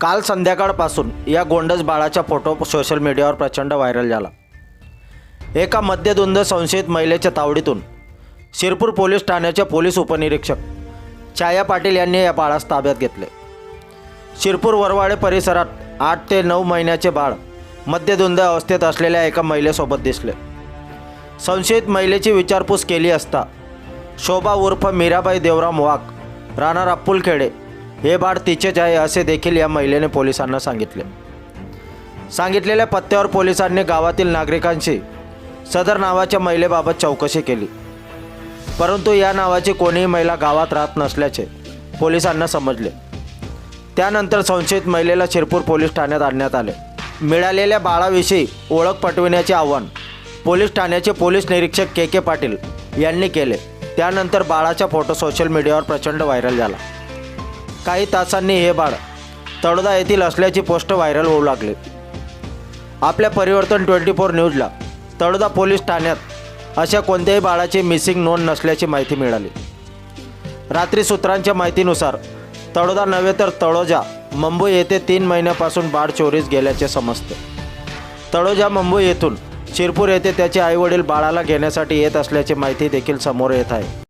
काल संध्याकाळपासून या गोंडस बाळाचा फोटो सोशल मीडियावर प्रचंड व्हायरल झाला. एका मद्यधुंद संशयित महिलेच्या तावडीतून शिरपूर पोलीस ठाण्याचे पोलीस उपनिरीक्षक छाया पाटील यांनी या बाळास ताब्यात घेतले. शिरपूर वरवाडे परिसरात आठ ते नऊ महिन्याचे बाळ मद्यधुंद अवस्थेत असलेल्या एका महिलेसोबत दिसले. संशयित महिलेची विचारपूस केली असता शोभा उर्फ मीराबाई देवराम वाघ राणा अप्पुलखेडे हे बाळ तिचेच आहे असे देखील या महिलेने पोलिसांना सांगितले. सांगितलेल्या पत्त्यावर पोलिसांनी गावातील नागरिकांशी सदर नावाच्या महिलेबाबत चौकशी केली. परंतु या नावाची कोणीही महिला गावात राहत नसल्याचे पोलिसांना समजले. त्यानंतर संशयित महिलेला शिरपूर पोलीस ठाण्यात आणण्यात आले. मिळालेल्या बाळाविषयी ओळख पटविण्याचे आव्हान पोलीस ठाण्याचे पोलीस निरीक्षक के के पाटील यांनी केले. त्यानंतर बाळाचा फोटो सोशल मीडियावर प्रचंड व्हायरल झाला. काही तासांनी हे बाळ तळोदा येथील असल्याची पोस्ट व्हायरल होऊ लागली. आपल्या परिवर्तन ट्वेंटी फोर न्यूजला तळोदा पोलीस ठाण्यात अशा कोणत्याही बाळाची मिसिंग नोंद नसल्याची माहिती मिळाली. रात्री सूत्रांच्या माहितीनुसार तळोदा नव्हे तर तळोजा मुंबई येथे तीन महिन्यापासून बाळ चोरीस गेल्याचे समजते. तळोजा मुंबई येथून शिरपूर येथे त्याचे आईवडील बाळाला घेण्यासाठी येत असल्याची माहिती देखील समोर येत आहे.